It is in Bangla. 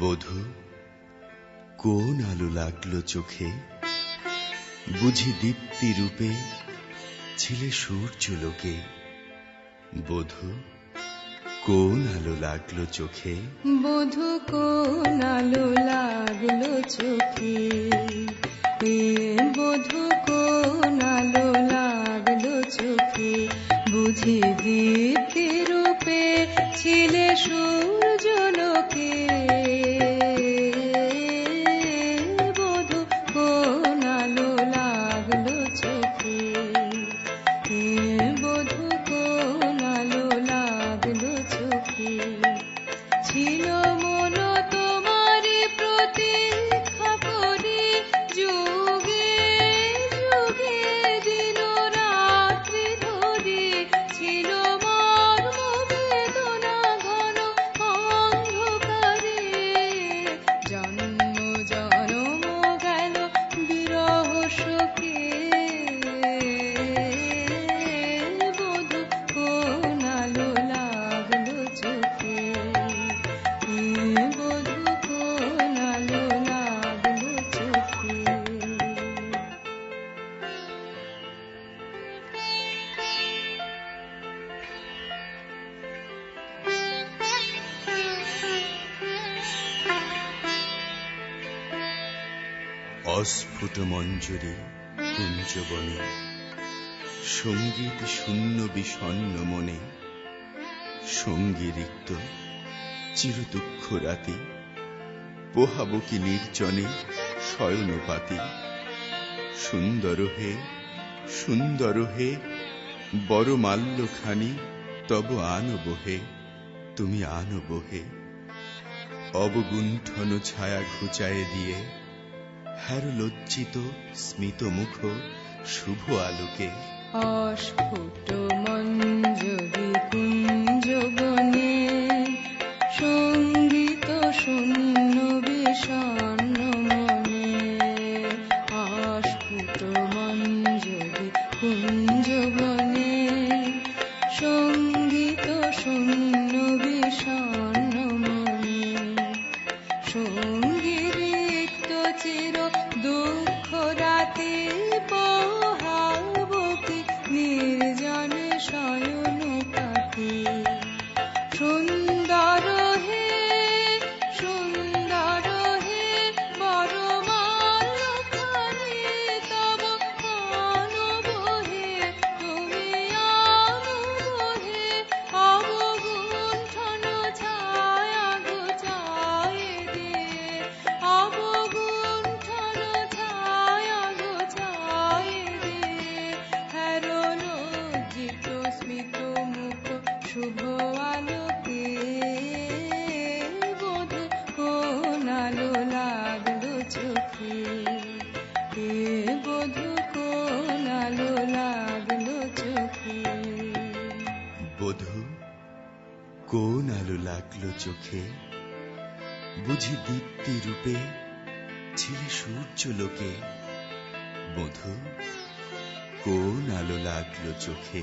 বধু, কোন আলো লাগল চোখে? বুঝি দীপ্তি রূপে ছিলে সূর্য লোকে। বধু, কোন আলো লাগল চোখে? বধু, কোন আলো লাগল চোখে? বধু, কোন আলো লাগল চোখে? বুঝি দীপ্তি রূপে ছিলে সূর্য লোকে। অস্ফুট মঞ্জরি কুঞ্জবনে। সংগীত শূন্য বিষণ্ণ মনে সঙ্গী রিক্ত চির দুঃখ রাতি। পোহাবো কি নির্জনে শয়নপাতি। সুন্দর হে সুন্দর হে বড় মাল্যখানি তব আনব হে তুমি আনব হে অবগুণ্ঠন ছায়া ঘুচায়ে দিয়ে হ্যার লজ্জিত, স্মিত মুখ, শুভ আলোকে। অস্ফুট মঞ্জরি কুঞ্জবনে, সংগীত শূন্য বিষণ্ণ মনে। অস্ফুট মঞ্জরি কুঞ্জবনে, সংগীত শূন্য দুঃখরা কোন আলো লাগল চোখে? বুঝি দীপ্তি রূপে ছিলে সূর্য লোকে। বধু, কোন আলো লাগল চোখে?